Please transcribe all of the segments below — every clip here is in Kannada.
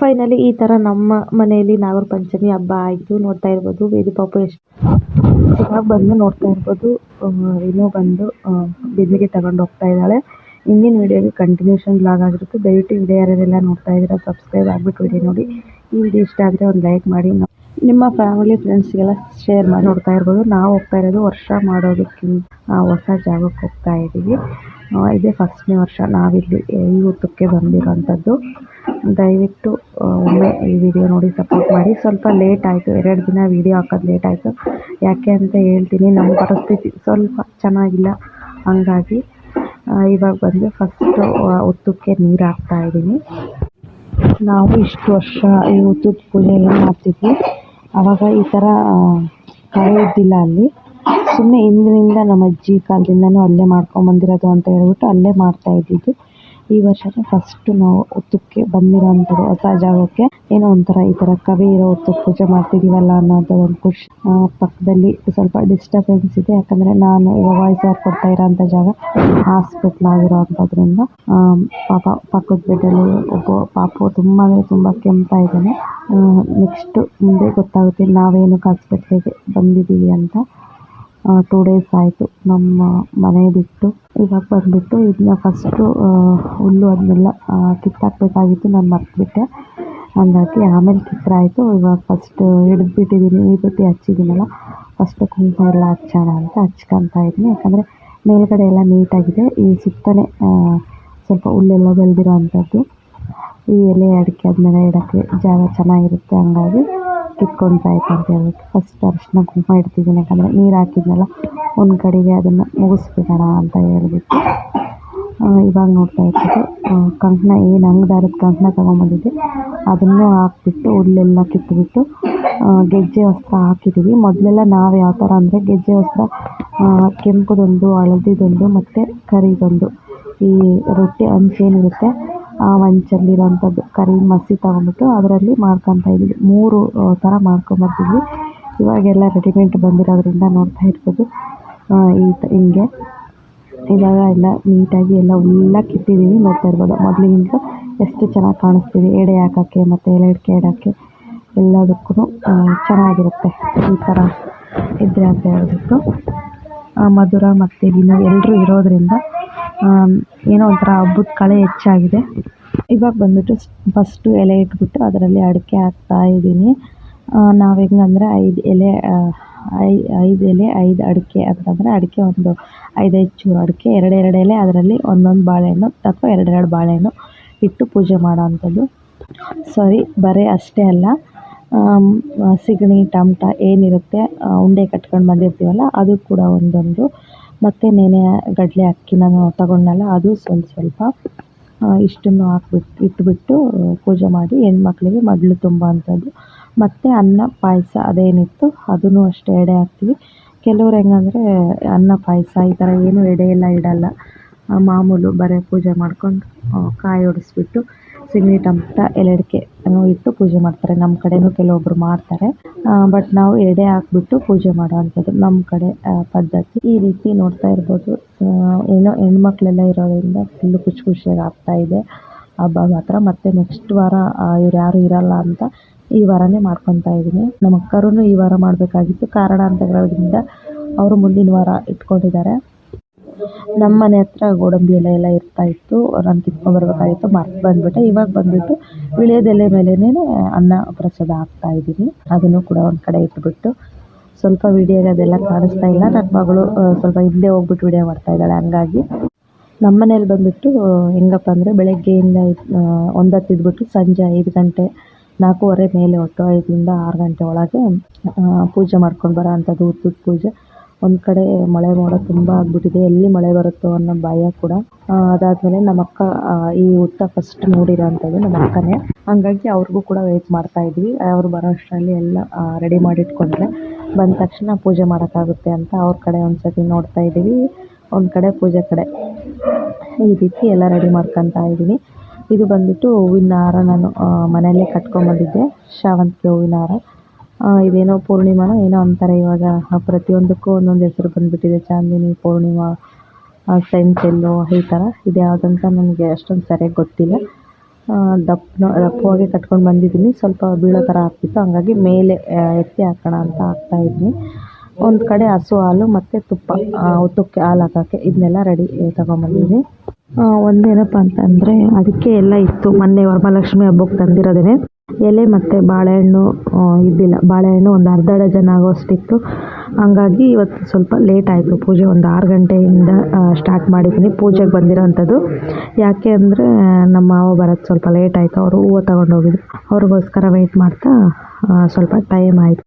ಫೈನಲಿ ಈ ಥರ ನಮ್ಮ ಮನೆಯಲ್ಲಿ ನಾಗರ ಪಂಚಮಿ ಹಬ್ಬ ಆಯಿತು. ನೋಡ್ತಾ ಇರ್ಬೋದು ವೇದಿ ಪಾಪು ಎಷ್ಟು ಚೆನ್ನಾಗಿ ಬಂದು ನೋಡ್ತಾ ಇರ್ಬೋದು. ಇನ್ನೂ ಬಂದು ಬೇದಿಗೆ ತಗೊಂಡು ಹೋಗ್ತಾ ಇದ್ದಾಳೆ. ಹಿಂದಿನ ವಿಡಿಯೋಗೆ ಕಂಟಿನ್ಯೂಷನ್ ಬ್ಲಾಗ್ ಆಗಿರುತ್ತೆ. ದಯವಿಟ್ಟು ವಿಡಿಯೋ ಯಾರೆಲ್ಲ ನೋಡ್ತಾ ಇದ್ದೀರಾ ಸಬ್ಸ್ಕ್ರೈಬ್ ಆಗಿಬಿಟ್ಟು ವಿಡಿಯೋ ನೋಡಿ. ಈ ವಿಡಿಯೋ ಇಷ್ಟ ಆದರೆ ಒಂದು ಲೈಕ್ ಮಾಡಿ. ನಿಮ್ಮ ಫ್ಯಾಮಿಲಿ ಫ್ರೆಂಡ್ಸ್ಗೆಲ್ಲ ಶೇರ್ ಮಾಡಿ ನೋಡ್ತಾ ಇರ್ಬೋದು. ನಾವು ಹೋಗ್ತಾ ಇರೋದು ವರ್ಷ ಮಾಡೋದಕ್ಕಿಂತ ಹೊಸ ಜಾಗಕ್ಕೆ ಹೋಗ್ತಾ ಇದ್ದೀವಿ. ಇದೇ ಫಸ್ಟ್ನೇ ವರ್ಷ ನಾವಿಲ್ಲಿ ಈ ಊಟಕ್ಕೆ ಬಂದಿರೋಂಥದ್ದು. ದಯವಿಟ್ಟು ಒಮ್ಮೆ ಈ ವಿಡಿಯೋ ನೋಡಿ ಸಪೋರ್ಟ್ ಮಾಡಿ. ಸ್ವಲ್ಪ ಲೇಟ್ ಆಯಿತು. ಎರಡು ದಿನ ವಿಡಿಯೋ ಹಾಕೋದು ಲೇಟ್ ಆಯಿತು. ಯಾಕೆ ಅಂತ ಹೇಳ್ತೀನಿ. ನಮ್ಮ ಪರಿಸ್ಥಿತಿ ಸ್ವಲ್ಪ ಚೆನ್ನಾಗಿಲ್ಲ. ಹಂಗಾಗಿ ಇವಾಗ ಬಂದು ಫಸ್ಟು ಉತ್ತಕ್ಕೆ ನೀರು ಹಾಕ್ತಾ ಇದ್ದೀನಿ. ನಾವು ಇಷ್ಟು ವರ್ಷ ಈ ಉತ್ತದ ಪೂಜೆ ಎಲ್ಲ ಮಾಡ್ತಿದ್ವಿ. ಆವಾಗ ಈ ಥರ ಕಳೆ ಇದ್ದಿಲ್ಲ ಅಲ್ಲಿ. ಸುಮ್ಮನೆ ಹಿಂದಿನಿಂದ ನಮ್ಮ ಅಜ್ಜಿ ಕಾಲದಿಂದನೂ ಅಲ್ಲೇ ಮಾಡ್ಕೊಂಬಂದಿರೋದು ಅಂತ ಹೇಳ್ಬಿಟ್ಟು ಅಲ್ಲೇ ಮಾಡ್ತಾ ಇದ್ದಿದ್ದು. ಈ ವರ್ಷದ ಫಸ್ಟ್ ನಾವು ಹುತ್ತಕ್ಕೆ ಬಂದಿರೋವಂಥದ್ದು ಹೊಸ ಜಾಗಕ್ಕೆ ಏನೋ ಒಂಥರ ಈ ತರ ಕವಿ ಇರೋ ಹೊತ್ತು ಪೂಜೆ ಮಾಡ್ತಿದೀವಲ್ಲ ಅನ್ನೋದು ಒಂದು ಖುಷಿ. ಆ, ಪಕ್ಕದಲ್ಲಿ ಸ್ವಲ್ಪ ಡಿಸ್ಟರ್ಬೆನ್ಸ್ ಇದೆ. ಯಾಕಂದ್ರೆ ನಾನು ವಾಯ್ಸ್ ಓವರ್ ಕೊಡ್ತಾ ಇರೋಂಥ ಜಾಗ ಹಾಸ್ಪಿಟ್ಲ್ ಆ ಪಾಪ ಪಕ್ಕದ ಬೆಡ್ಡಲ್ಲಿ ಒಬ್ಬ ಪಾಪು ತುಂಬ ಅಂದರೆ ತುಂಬ ಕೆಮ್ತಾ ಇದ್ದಾನೆ. ನೆಕ್ಸ್ಟ್ ಮುಂದೆ ಗೊತ್ತಾಗುತ್ತೆ ನಾವೇನಕ್ಕೆ ಹಾಸ್ಪಿಟ್ಲಿಗೆ ಬಂದಿದ್ದೀವಿ ಅಂತ. ಟೂ ಡೇಸ್ ಆಯಿತು ನಮ್ಮ ಮನೆ ಬಿಟ್ಟು. ಇವಾಗ ಬಂದುಬಿಟ್ಟು ಇದನ್ನ ಫಸ್ಟು ಹುಲ್ಲು ಅದನ್ನೆಲ್ಲ ಕಿತ್ತಾಕ್ಬೇಕಾಗಿತ್ತು, ನಾನು ಮರ್ತುಬಿಟ್ಟೆ. ಹಂಗಾಗಿ ಆಮೇಲೆ ಕಿತ್ತರಾಯಿತು. ಇವಾಗ ಫಸ್ಟ್ ಹಿಡಿದ್ಬಿಟ್ಟಿದ್ದೀನಿ ಈ ವಿಭೂತಿ ಹಚ್ಚಿದ್ದೀನಲ್ಲ ಫಸ್ಟು ಕುಂಕುಮ ಎಲ್ಲ ಹಚ್ಚೋಣ ಅಂತ ಹಚ್ಕೊತಾ ಇದ್ದೀನಿ. ಯಾಕಂದರೆ ಮೇಲುಗಡೆ ಎಲ್ಲ ನೀಟಾಗಿದೆ. ಈ ಸುತ್ತಲೇ ಸ್ವಲ್ಪ ಹುಲ್ಲೆಲ್ಲ ಬೆಳೆದಿರೋ ಅಂಥದ್ದು ಈ ಎಲೆ ಅಡಿಕೆ ಆದಮೇಲೆ ಇಡೋಕ್ಕೆ ಜಾಗ ಚೆನ್ನಾಗಿರುತ್ತೆ ಹಂಗಾಗಿ. ಕಿತ್ಕೊಳ್ತಾ ಐತೆ ಅಂತ ಹೇಳ್ಬಿಟ್ಟು ಫಸ್ಟ್ ಅರಿಶಿನ ಕುಂಕುಮ ಇಡ್ತಿದ್ದೀನಿ. ಯಾಕಂದರೆ ನೀರು ಹಾಕಿದ್ನಲ್ಲ, ಒಂದು ಕಡೆಗೆ ಅದನ್ನು ಮುಗಿಸ್ಬಿಡೋಣ ಅಂತ ಹೇಳ್ಬಿಟ್ಟು ಇವಾಗ ನೋಡ್ತಾ ಇರ್ಬೋದು ಕಂಕಣ, ಏನು ಅಂಗದಾರದ ಕಂಕಣ ತೊಗೊಂಬಂದಿದ್ದೆ. ಅದನ್ನು ಹಾಕ್ಬಿಟ್ಟು ಹುಲ್ಲೆಲ್ಲ ಕಿತ್ತುಬಿಟ್ಟು ಗೆಜ್ಜೆ ವಸ್ತ್ರ ಹಾಕಿದ್ದೀವಿ ಮೊದಲೆಲ್ಲ ನಾವು ಯಾವ ಥರ ಅಂದರೆ ಗೆಜ್ಜೆ ವಸ್ತ್ರ ಕೆಂಪುದೊಂದು, ಹಳದಿದೊಂದು ಮತ್ತು ಕರಿದೊಂದು. ಈ ರೊಟ್ಟಿ ಹಂಚೇನಿರುತ್ತೆ ಆ ಹಂಚಲ್ಲಿರೋಂಥದ್ದು ಕರಿ ಮಸಿ ತಗೊಂಡ್ಬಿಟ್ಟು ಅದರಲ್ಲಿ ಮಾಡ್ಕೊತಾ ಇದ್ವಿ ಮೂರು ಥರ ಮಾಡ್ಕೊಂಬರ್ತಿದ್ವಿ ಇವಾಗೆಲ್ಲ ರೆಡಿಮೆಂಟ್ ಬಂದಿರೋದ್ರಿಂದ ನೋಡ್ತಾ ಇರ್ಬೋದು. ಈ ಹಿಂಗೆ. ಇವಾಗ ಎಲ್ಲ ನೀಟಾಗಿ ಎಲ್ಲ ಹುಲ್ಲ ಕಿತ್ತಿದ್ದೀವಿ ನೋಡ್ತಾ ಇರ್ಬೋದು. ಮೊದಲಿಗಿಂತ ಎಷ್ಟು ಚೆನ್ನಾಗಿ ಕಾಣಿಸ್ತೀವಿ ಎಡೆ ಹಾಕೋಕ್ಕೆ ಮತ್ತು ಎಲೆ ಅಡಿಕೆ ಇಡೋಕ್ಕೆ ಎಲ್ಲದಕ್ಕೂ ಚೆನ್ನಾಗಿರುತ್ತೆ ಈ ಥರ ಇದ್ದರೆ ಅಂತ ಹೇಳ್ಬಿಟ್ಟು. ಮಧುರ ಮತ್ತು ದಿನ ಎಲ್ಲರೂ ಇರೋದ್ರಿಂದ ಏನೋ ಒಂಥರ ಹಬ್ಬದ ಕಳೆ ಹೆಚ್ಚಾಗಿದೆ. ಇವಾಗ ಬಂದುಬಿಟ್ಟು ಫಸ್ಟು ಎಲೆ ಇಟ್ಬಿಟ್ಟು ಅದರಲ್ಲಿ ಅಡಿಕೆ ಹಾಕ್ತಾ ಇದ್ದೀನಿ. ನಾವು ಹೆಂಗಂದರೆ ಐದು ಎಲೆ ಐದು ಎಲೆ, ಐದು ಅಡಿಕೆ ಅಂತಂದರೆ ಅಡಿಕೆ ಒಂದು ಐದೈದು ಚೂರು ಅಡಿಕೆ ಎರಡೆರಡು ಎಲೆ ಅದರಲ್ಲಿ ಒಂದೊಂದು ಬಾಳೆಹಣ್ಣು ಅಥವಾ ಎರಡೆರಡು ಬಾಳೆಹಣ್ಣು ಇಟ್ಟು ಪೂಜೆ ಮಾಡೋ ಅಂಥದ್ದು. ಸಾರಿ, ಬರೀ ಅಷ್ಟೇ ಅಲ್ಲ. ಸಿಗಣಿ, ಟಮಟ ಏನಿರುತ್ತೆ ಉಂಡೆ ಕಟ್ಕೊಂಡು ಬಂದಿರ್ತೀವಲ್ಲ, ಅದು ಕೂಡ ಒಂದೊಂದು. ಮತ್ತು ನೆನೆ ಗಡಲೆ ಅಕ್ಕಿ ನಾನು ತಗೊಂಡಲ್ಲ ಅದು ಸ್ವಲ್ಪ ಸ್ವಲ್ಪ ಇಷ್ಟನ್ನು ಹಾಕ್ಬಿಟ್ಟು ಇಟ್ಬಿಟ್ಟು ಪೂಜೆ ಮಾಡಿ ಹೆಣ್ಮಕ್ಳಿಗೆ ಮಡ್ಲು ತುಂಬೋ ಅಂಥದ್ದು ಮತ್ತು ಅನ್ನ, ಪಾಯಸ ಅದೇನಿತ್ತು, ಅದನ್ನು ಅಷ್ಟೇ ಎಡೆ ಹಾಕ್ತೀವಿ. ಕೆಲವ್ರು ಹೆಂಗಂದರೆ ಅನ್ನ, ಪಾಯಸ ಈ ಥರ ಏನು ಎಡೆ ಎಲ್ಲ ಇಡಲ್ಲ. ಮಾಮೂಲು ಬರೀ ಪೂಜೆ ಮಾಡ್ಕೊಂಡು ಕಾಯಿ ಹೊಡೆಸ್ಬಿಟ್ಟು ಅಂತ ಟಮಟ ಎಲೆಡಿಕೆ ಇಟ್ಟು ಪೂಜೆ ಮಾಡ್ತಾರೆ. ನಮ್ಮ ಕಡೆನೂ ಕೆಲವೊಬ್ರು ಮಾಡ್ತಾರೆ. ಬಟ್ ನಾವು ಎಡೆ ಹಾಕ್ಬಿಟ್ಟು ಪೂಜೆ ಮಾಡುವಂಥದ್ದು ನಮ್ಮ ಕಡೆ ಪದ್ಧತಿ. ಈ ರೀತಿ ನೋಡ್ತಾ ಇರ್ಬೋದು. ಏನೋ ಹೆಣ್ಮಕ್ಳೆಲ್ಲ ಇರೋದ್ರಿಂದ ಫುಲ್ ಖುಷಿ ಖುಷಿಯಾಗಿ ಆಗ್ತಾ ಇದೆ. ಹಬ್ಬ ಮಾತ್ರ. ಮತ್ತೆ ನೆಕ್ಸ್ಟ್ ವಾರ ಇವ್ರು ಯಾರು ಇರಲ್ಲ ಅಂತ ಈ ವಾರನೇ ಮಾಡ್ಕೊತಾ ಇದ್ದೀನಿ. ನಮ್ಮ ಅಕ್ಕರೂ ಈ ವಾರ ಮಾಡಬೇಕಾಗಿತ್ತು. ಕಾರಣ ಅಂತಗಳಿಂದ ಅವರು ಮುಂದಿನ ವಾರ ಇಟ್ಕೊಂಡಿದ್ದಾರೆ. ನಮ್ಮ ಮನೆ ಹತ್ರ ಗೋಡಂಬಿ ಎಲೆ ಎಲ್ಲ ಇರ್ತಾ ಇತ್ತು. ನಾನು ಕಿತ್ಕೊಂಡ್ಬರ್ಬೇಕಾಗಿತ್ತು ಮರ್ತು ಬಂದುಬಿಟ್ಟೆ. ಇವಾಗ ಬಂದ್ಬಿಟ್ಟು ವಿಳ್ಯದೆಲೆ ಮೇಲೇ ಅನ್ನ ಪ್ರಸಾದ ಹಾಕ್ತಾ ಇದ್ದೀನಿ. ಅದನ್ನು ಕೂಡ ಒಂದು ಕಡೆ ಇಟ್ಬಿಟ್ಟು ಸ್ವಲ್ಪ ವಿಡಿಯೋಗೆ ಅದೆಲ್ಲ ಕಾಣಿಸ್ತಾ ಇಲ್ಲ. ನನ್ನ ಮಗಳು ಸ್ವಲ್ಪ ಹಿಂದೆ ಹೋಗ್ಬಿಟ್ಟು ವಿಡಿಯೋ ಮಾಡ್ತಾ ಇದ್ದಾಳೆ. ಹಂಗಾಗಿ ನಮ್ಮ ಮನೇಲಿ ಬಂದುಬಿಟ್ಟು ಹೆಂಗಪ್ಪ ಅಂದರೆ ಬೆಳಗ್ಗೆಯಿಂದ ಆ, ಒಂದೊತ್ತು ಇದ್ಬಿಟ್ಟು ಸಂಜೆ ಐದು ಗಂಟೆ ನಾಲ್ಕೂವರೆ ಮೇಲೆ ಒಟ್ಟು ಐದರಿಂದ ಆರು ಗಂಟೆ ಒಳಗೆ ಪೂಜೆ ಮಾಡ್ಕೊಂಡು ಬರೋ ಅಂಥದ್ದು ಉತ್ತದ ಪೂಜೆ. ಒಂದು ಕಡೆ ಮಳೆ ಮೋಡ ತುಂಬಾ ಆಗ್ಬಿಟ್ಟಿದೆ. ಎಲ್ಲಿ ಮಳೆ ಬರುತ್ತೋ ಅನ್ನೋ ಭಯ ಕೂಡ. ಅದಾದ ಮೇಲೆ ನಮ್ಮ ಅಕ್ಕ ಈ ಹುತ್ತ ಫಸ್ಟ್ ನೋಡಿರೋವಂಥದ್ದು ನಮ್ಮ ಅಕ್ಕನೇ. ಹಂಗಾಗಿ ಅವ್ರಿಗೂ ಕೂಡ ವೇಟ್ ಮಾಡ್ತಾ ಇದ್ವಿ. ಅವ್ರು ಬರೋ ಅಷ್ಟರಲ್ಲಿ ಎಲ್ಲ ರೆಡಿ ಮಾಡಿ ಇಟ್ಕೊಂಡ್ರೆ ಬಂದ ತಕ್ಷಣ ಪೂಜೆ ಮಾಡೋಕ್ಕಾಗುತ್ತೆ ಅಂತ ಅವ್ರ ಕಡೆ ಒಂದ್ಸತಿ ನೋಡ್ತಾ ಇದ್ದೀವಿ. ಒಂದು ಕಡೆ ಪೂಜೆ ಕಡೆ. ಈ ರೀತಿ ಎಲ್ಲ ರೆಡಿ ಮಾಡ್ಕೊತಾ ಇದ್ದೀನಿ ಇದು ಬಂದ್ಬಿಟ್ಟು ಹೂವಿನ ಹಾರ ನಾನು ಮನೆಯಲ್ಲೇ ಕಟ್ಕೊಂಬಂದಿದ್ದೆ ಶಾವಂತಿಗೆ ಹೂವಿನ ಹಾರ. ಇದೇನೋ ಪೂರ್ಣಿಮಾನೋ ಏನೋ ಅಂತಾರೆ ಇವಾಗ. ಪ್ರತಿಯೊಂದಕ್ಕೂ ಒಂದೊಂದು ಹೆಸರು ಬಂದುಬಿಟ್ಟಿದೆ. ಚಾಂದಿನಿ ಪೂರ್ಣಿಮಾ ಸೆಂಟೆಲ್ಲು ಈ ಥರ ಇದು ಯಾವುದಂತ ನನಗೆ ಅಷ್ಟೊಂದು ಸರಿಯಾಗಿ ಗೊತ್ತಿಲ್ಲ. ದಪ್ಪ ದಪ್ಪವಾಗಿ ಕಟ್ಕೊಂಡು ಬಂದಿದ್ದೀನಿ. ಸ್ವಲ್ಪ ಬೀಳೋ ಥರ ಆಗ್ತಿತ್ತು. ಹಂಗಾಗಿ ಮೇಲೆ ಎತ್ತಿ ಹಾಕೋಣ ಅಂತ ಹಾಕ್ತಾ ಇದ್ದೀನಿ. ಒಂದು ಕಡೆ ಹಸು ಹಾಲು ಮತ್ತು ತುಪ್ಪ ಆ, ತುಪ್ಪಕ್ಕೆ ಹಾಲು ಹಾಕೋಕ್ಕೆ ಇದನ್ನೆಲ್ಲ ರೆಡಿ ತಗೊಂಬಂದಿದ್ದೀನಿ ಒಂದೇನಪ್ಪ ಅಂತಂದರೆ ಅದಕ್ಕೆ ಎಲ್ಲ ಇತ್ತು. ಮೊನ್ನೆ ವರಮಹಾಲಕ್ಷ್ಮಿ ಹಬ್ಬಕ್ಕೆ ತಂದಿರೋದೇ ಎಲೆ ಮತ್ತು ಬಾಳೆಹಣ್ಣು ಇದ್ದಿಲ್ಲ. ಬಾಳೆಹಣ್ಣು ಒಂದು ಅರ್ಧ ಡಜನ್ ಆಗೋಷ್ಟಿತ್ತು. ಹಂಗಾಗಿ ಇವತ್ತು ಸ್ವಲ್ಪ ಲೇಟ್ ಆಯಿತು. ಪೂಜೆ ಒಂದು ಆರು ಗಂಟೆಯಿಂದ ಸ್ಟಾರ್ಟ್ ಮಾಡಿದ್ದೀನಿ. ಪೂಜೆಗೆ ಬಂದಿರೋವಂಥದ್ದು ಯಾಕೆ ಅಂದರೆ, ನಮ್ಮ ಮಾವ ಬರೋದು ಸ್ವಲ್ಪ ಲೇಟ್ ಆಯಿತು. ಅವರು ಹೂವು ತಗೊಂಡೋಗಿದ್ರು ಅವ್ರಿಗೋಸ್ಕರ ವೆಯ್ಟ್ ಮಾಡ್ತಾ ಸ್ವಲ್ಪ ಟೈಮ್ ಆಯಿತು.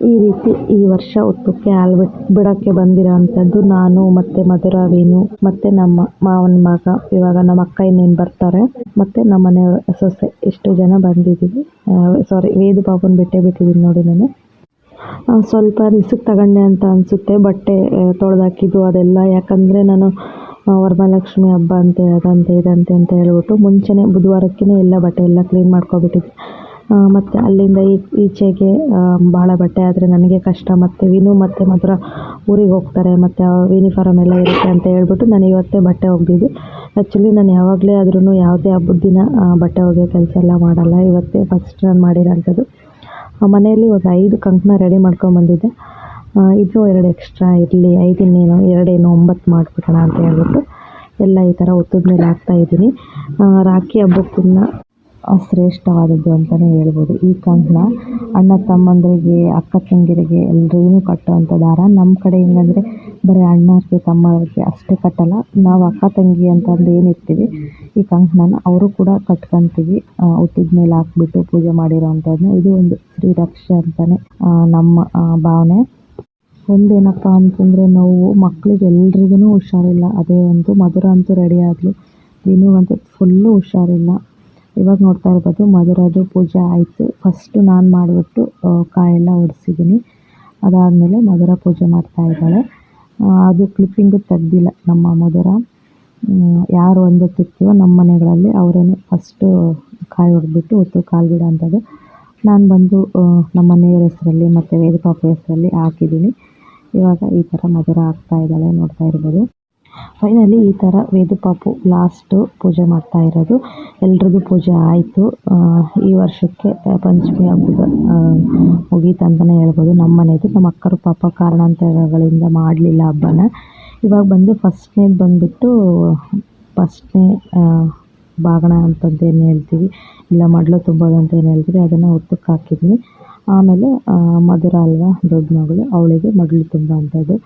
ಈ ರೀತಿ ಈ ವರ್ಷ ಹುಟ್ಟಕ್ಕೆ ಹಾಲು ಬಿಟ್ ಬಿಡೋಕ್ಕೆ ಬಂದಿರೋ ಅಂಥದ್ದು ನಾನು ಮತ್ತು ಮಧುರ ವೇಣು ಮತ್ತು ನಮ್ಮ ಮಾವನ ಮಗ, ಇವಾಗ ನಮ್ಮ ಅಕ್ಕ ಇನ್ನೇನು ಬರ್ತಾರೆ, ಮತ್ತು ನಮ್ಮ ಮನೆ ಸೊಸೆ ಇಷ್ಟು ಜನ ಬಂದಿದ್ದೀವಿ. ಸಾರಿ ವೇದು ಪಾಪನ ಬಿಟ್ಟೇ ಬಿಟ್ಟಿದ್ದೀನಿ ನೋಡಿ ನಾನು. ಸ್ವಲ್ಪ ರಿಸ್ಕ್ ತಗೊಂಡೆ ಅಂತ ಅನಿಸುತ್ತೆ, ಬಟ್ಟೆ ತೊಳೆದಾಕಿದ್ದು ಅದೆಲ್ಲ. ಯಾಕಂದರೆ ನಾನು ವರಮಹಾಲಕ್ಷ್ಮಿ ಹಬ್ಬ ಅಂತೆ, ಅದಂತೆ ಇದಂತೆ ಅಂತ ಹೇಳ್ಬಿಟ್ಟು ಮುಂಚೆನೇ ಬುಧವಾರಕ್ಕೇ ಎಲ್ಲ ಬಟ್ಟೆ ಎಲ್ಲ ಕ್ಲೀನ್ ಮಾಡ್ಕೊಬಿಟ್ಟಿದ್ದೆ. ಮತ್ತು ಅಲ್ಲಿಂದ ಈಚೆಗೆ ಬಹಳ ಬಟ್ಟೆ ಆದರೆ ನನಗೆ ಕಷ್ಟ. ಮತ್ತು ವಿನು ಮತ್ತು ಮಧುರ ಊರಿಗೆ ಹೋಗ್ತಾರೆ. ಮತ್ತು ಯೂನಿಫಾರ್ಮ್ ಎಲ್ಲ ಇರುತ್ತೆ ಅಂತ ಹೇಳ್ಬಿಟ್ಟು ನಾನು ಇವತ್ತೇ ಬಟ್ಟೆ ಒಗೆದಿದ್ದು. ಆ್ಯಕ್ಚುಲಿ ನಾನು ಯಾವಾಗಲೇ ಆದ್ರೂ ಯಾವುದೇ ಹಬ್ಬದ ದಿನ ಬಟ್ಟೆ ಒಗೆಯೋ ಕೆಲಸ ಎಲ್ಲ ಮಾಡಲ್ಲ. ಇವತ್ತೇ ಫಸ್ಟ್ ನಾನು ಮಾಡಿರೋಂಥದ್ದು. ಮನೆಯಲ್ಲಿ ಒಂದು ಐದು ಕಂಕಣ ರೆಡಿ ಮಾಡ್ಕೊಂಬಂದಿದ್ದೆ ಇದು ಎರಡು ಎಕ್ಸ್ಟ್ರಾ ಇರಲಿ ಐದು ಇನ್ನೇನು ಎರಡೇನು ಒಂಬತ್ತು ಮಾಡಿಬಿಡೋಣ ಅಂತ ಹೇಳ್ಬಿಟ್ಟು ಎಲ್ಲ ಈ ಥರ ಒತ್ತದ ಮೇಲೆ ಹಾಕ್ತಾಯಿದ್ದೀನಿ ರಾಖಿ ಹಬ್ಬಕ್ಕಿನ್ನ ಶ್ರೇಷ್ಠವಾದದ್ದು ಅಂತಲೇ ಹೇಳ್ಬೋದು. ಈ ಕಂಕಣ ಅಣ್ಣ ತಮ್ಮಂದಿರಿಗೆ, ಅಕ್ಕ ತಂಗಿರಿಗೆ ಎಲ್ರಿಗೂ ಕಟ್ಟುವಂಥ ದಾರ. ನಮ್ಮ ಕಡೆ ಹೆಂಗಂದರೆ ಬರೀ ಅಣ್ಣರಿಗೆ ತಮ್ಮವ್ರಿಗೆ ಅಷ್ಟೇ ಕಟ್ಟಲ್ಲ. ನಾವು ಅಕ್ಕ, ತಂಗಿ ಅಂತಂದು ಏನಿರ್ತೀವಿ ಈ ಕಂಕಣನ ಅವರು ಕೂಡ ಕಟ್ಕೊತೀವಿ. ಹುಟ್ಟಿದ ಮೇಲೆ ಹಾಕ್ಬಿಟ್ಟು ಪೂಜೆ ಮಾಡಿರೋವಂಥದ್ದನ್ನ ಇದು ಒಂದು ಶ್ರೀರಕ್ಷೆ ಅಂತಲೇ ನಮ್ಮ ಭಾವನೆ. ಒಂದೇನಪ್ಪ ಅಂತಂದರೆ ನಾವು. ಮಕ್ಕಳಿಗೆ ಎಲ್ರಿಗೂ ಹುಷಾರಿಲ್ಲ. ಅದೇ ಒಂದು ಮಧುರ ಅಂತೂ ರೆಡಿ ಆದಳು ಅಂತೂ ಫುಲ್ಲು ಹುಷಾರಿಲ್ಲ. ಇವಾಗ ನೋಡ್ತಾ ಇರ್ಬೋದು ಮಧುರದು ಪೂಜೆ ಆಯಿತು. ಫಸ್ಟು ನಾನು ಮಾಡಿಬಿಟ್ಟು ಕಾಯೆಲ್ಲ ಒಡಿಸಿದ್ದೀನಿ. ಅದಾದಮೇಲೆ ಮಧುರ ಪೂಜೆ ಮಾಡ್ತಾ ಇದ್ದಾಳೆ. ಅದು ಕ್ಲಿಪ್ಪಿಂಗು ತೆಗ್ದಿಲ್ಲ ನಮ್ಮ ಮಧುರ. ಯಾರು ಒಂದೊತ್ತಿರ್ತೀವೋ ನಮ್ಮ ಮನೆಗಳಲ್ಲಿ ಅವರೇ ಫಸ್ಟು ಕಾಯಿ ಹೊಡೆದ್ಬಿಟ್ಟು ಹೊತ್ತು ಕಾಲು ಬಿಡ ಅಂಥದ್ದು ನಾನು ಬಂದು ನಮ್ಮ ಮನೆಯವ್ರ ಹೆಸರಲ್ಲಿ ಮತ್ತು ವೇದಪಾಪ ಹೆಸರಲ್ಲಿ ಹಾಕಿದ್ದೀನಿ. ಇವಾಗ ಈ ಥರ ಮಧುರ ಆಗ್ತಾ ಇದ್ದಾಳೆ ನೋಡ್ತಾ ಇರ್ಬೋದು. ಫೈನಲಿ ಈ ಥರ ವೇದಪಾಪು ಲಾಸ್ಟು ಪೂಜೆ ಮಾಡ್ತಾ ಇರೋದು. ಎಲ್ರದ್ದು ಪೂಜೆ ಆಯಿತು. ಈ ವರ್ಷಕ್ಕೆ ಪಂಚಮಿ ಹಬ್ಬದ ಮುಗೀತು ಅಂತಲೇ ಹೇಳ್ಬೋದು. ನಮ್ಮ ಮನೆಯದು ನಮ್ಮ ಅಕ್ಕರು ಪಾಪ ಕಾರಣಾಂತರಗಳಿಂದ ಮಾಡಲಿಲ್ಲ ಹಬ್ಬನ. ಇವಾಗ ಬಂದು ಫಸ್ಟ್ನೇ ಬಂದುಬಿಟ್ಟು ಫಸ್ಟ್ನೇ ಬಾಗಣ ಅಂತಂದು ಏನು ಹೇಳ್ತೀವಿ, ಇಲ್ಲ ಮಡ್ಲು ತುಂಬೋದು ಅಂತ ಏನು ಹೇಳ್ತೀವಿ, ಅದನ್ನು ಹುಟ್ಟಕ್ಕೆ ಹಾಕಿದ್ವಿ. ಆಮೇಲೆ ಮಧುರ ಅಲ್ವಾ ದೊಡ್ಡ ಮಗಳು, ಅವಳಿಗೆ ಮಡ್ಲು ತುಂಬ ಅಂಥದ್ದು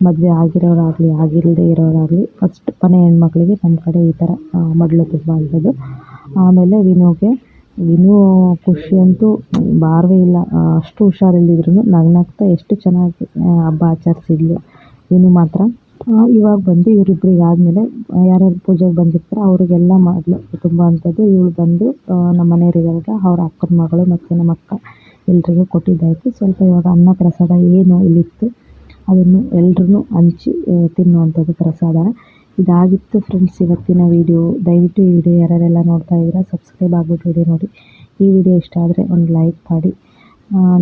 ಮದುವೆ ಆಗಿರೋರಾಗಲಿ ಆಗಿಲ್ಲದೇ ಇರೋರಾಗಲಿ ಫಸ್ಟ್ ಮನೆ ಹೆಣ್ಮಕ್ಳಿಗೆ ನಮ್ಮ ಕಡೆ ಈ ಥರ ಮಡ್ಲು ತುಂಬ ಅಂಥದ್ದು. ಆಮೇಲೆ ವಿನುಗೆ, ವಿನು ಖುಷಿ ಅಂತೂ ಬಾರವೇ ಇಲ್ಲ. ಅಷ್ಟು ಹುಷಾರಿಲ್ಲದಿದ್ರು ನಗ್ನಗ್ತಾ ಎಷ್ಟು ಚೆನ್ನಾಗಿ ಹಬ್ಬ ಆಚರಿಸಿದ್ಲು. ವಿನು ಮಾತ್ರ ಇವಾಗ ಬಂದು ಇವರಿಬ್ಬರಿಗೆ ಆದಮೇಲೆ ಯಾರ್ಯಾರು ಪೂಜೆಗೆ ಬಂದಿರ್ತಾರೆ ಅವರಿಗೆಲ್ಲ ಮಾಡಲು. ತುಂಬ ಅಂಥದ್ದು. ಇವಳು ಬಂದು ನಮ್ಮ ಮನೆಯವರಿಗಾಗ ಅವ್ರ ಅಕ್ಕನ ಮಗಳು ಮತ್ತು ನಮ್ಮ ಅಕ್ಕ ಎಲ್ರಿಗೂ ಕೊಟ್ಟಿದ್ದಾಯಿತು. ಸ್ವಲ್ಪ ಇವಾಗ ಅನ್ನ ಪ್ರಸಾದ ಏನು ಇಲ್ಲಿತ್ತು. ಅದನ್ನು ಎಲ್ರೂ ಹಂಚಿ ತಿನ್ನುವಂಥದ್ದು ಪ್ರಸಾದ ಇದಾಗಿತ್ತು ಫ್ರೆಂಡ್ಸ್ ಇವತ್ತಿನ ವೀಡಿಯೋ ದಯವಿಟ್ಟು ಈ ವಿಡಿಯೋ ಯಾರೆಲ್ಲ ನೋಡ್ತಾ ಇದ್ದೀರಾ ಸಬ್ಸ್ಕ್ರೈಬ್ ಆಗಿಬಿಟ್ಟು ವಿಡಿಯೋ ನೋಡಿ. ಈ ವಿಡಿಯೋ ಇಷ್ಟ ಆದರೆ ಒಂದು ಲೈಕ್ ಮಾಡಿ.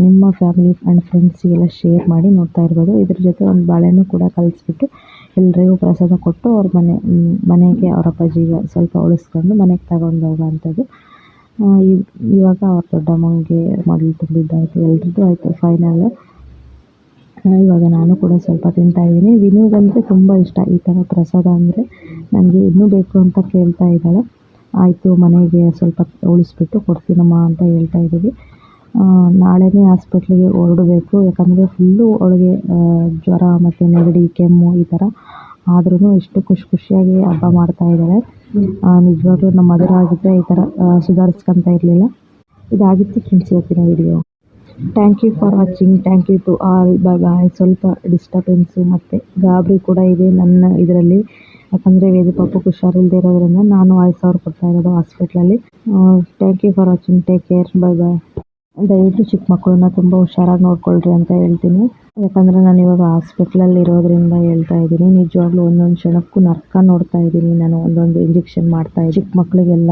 ನಿಮ್ಮ ಫ್ಯಾಮಿಲಿ ಆ್ಯಂಡ್ ಫ್ರೆಂಡ್ಸಿಗೆಲ್ಲ ಶೇರ್ ಮಾಡಿ ನೋಡ್ತಾ ಇರ್ಬೋದು. ಇದ್ರ ಜೊತೆ ಒಂದು ಬಾಳೆನೂ ಕೂಡ ಕಲಿಸ್ಬಿಟ್ಟು ಎಲ್ರಿಗೂ ಪ್ರಸಾದ ಕೊಟ್ಟು ಅವ್ರ ಮನೆ ಮನೆಗೆ ಅವ್ರ ಅಪ್ಪಾಜಿಗೆ ಸ್ವಲ್ಪ ಉಳಿಸ್ಕೊಂಡು ಮನೆಗೆ ತಗೊಂಡು ಹೋಗುವಂಥದ್ದು. ಇವಾಗ ಅವ್ರ ದೊಡ್ಡಮ್ಮಂಗೆ ಮಾಡಲು ತುಂಬಿದ್ದಾಯಿತು, ಎಲ್ರದ್ದು ಆಯಿತು ಫೈನಲ್ ಇವಾಗ ನಾನು ಕೂಡ ಸ್ವಲ್ಪ ತಿಂತಾ ಇದ್ದೀನಿ. ವಿನುಗಂದರೆ ತುಂಬ ಇಷ್ಟ ಈ ಥರ ಪ್ರಸಾದ ಅಂದರೆ. ನನಗೆ ಇನ್ನೂ ಬೇಕು ಅಂತ ಕೇಳ್ತಾ ಇದ್ದಾಳೆ. ಆಯಿತು ಮನೆಗೆ ಸ್ವಲ್ಪ ಉಳಿಸ್ಬಿಟ್ಟು ಕೊಡ್ತೀನಮ್ಮ ಅಂತ ಹೇಳ್ತಾ ಇದ್ದೀವಿ. ನಾಳೆನೇ ಹಾಸ್ಪಿಟ್ಲಿಗೆ ಹೊರಡಬೇಕು. ಯಾಕಂದರೆ ಫುಲ್ಲು ಆ, ಜ್ವರ ಮತ್ತು ನೆಗಡಿ ಕೆಮ್ಮು ಈ ಥರ ಆದ್ರೂ ಎಷ್ಟು ಖುಷಿ ಖುಷಿಯಾಗಿ ಹಬ್ಬ ಮಾಡ್ತಾ ಇದ್ದಾಳೆ ನಿಜವಾಗ್ಲೂ ನಮ್ಮ ಮದುವೆ ಆಗಿದ್ದರೆ ಈ ಥರ ಸುಧಾರಿಸ್ಕೊಂತ ಇರಲಿಲ್ಲ. ಇದಾಗಿತ್ತು ಫ್ರೆಂಡ್ಸ್ ಇವತ್ತಿನ video thank you for watching thank you to all bye bye ಸ್ವಲ್ಪ ಡಿಸ್ಟರ್ಬೆನ್ಸು ಮತ್ತು ಗಾಬರಿ ಕೂಡ ಇದೆ ನನ್ನ ಇದರಲ್ಲಿ. ಯಾಕಂದರೆ ವೇದ ಪಾಪು ಹುಷಾರಿಲ್ಲದೆ ಇರೋದ್ರಿಂದ ನಾನು ವಾಯ್ಸ್ ಅವ್ರು ಕೊಡ್ತಾ ಇರೋದು ಹಾಸ್ಪಿಟ್ಲಲ್ಲಿ thank you for watching take care bye bye ದಯವಿಟ್ಟು ಚಿಕ್ಕ ಮಕ್ಕಳನ್ನ ತುಂಬ ಹುಷಾರಾಗಿ ನೋಡ್ಕೊಳ್ರಿ ಅಂತ ಹೇಳ್ತೀನಿ. ಯಾಕಂದರೆ ನಾನು ಇವಾಗ ಹಾಸ್ಪಿಟ್ಲಲ್ಲಿ ಇರೋದ್ರಿಂದ ಹೇಳ್ತಾ ಇದ್ದೀನಿ. ನಿಜವಾಗ್ಲೂ ಒಂದೊಂದು ಕ್ಷಣಕ್ಕೂ ನರ್ಕ ನೋಡ್ತಾ ಇದ್ದೀನಿ. ನಾನು ಒಂದೊಂದು ಇಂಜೆಕ್ಷನ್ ಮಾಡ್ತಾ ಚಿಕ್ಕ ಮಕ್ಕಳಿಗೆಲ್ಲ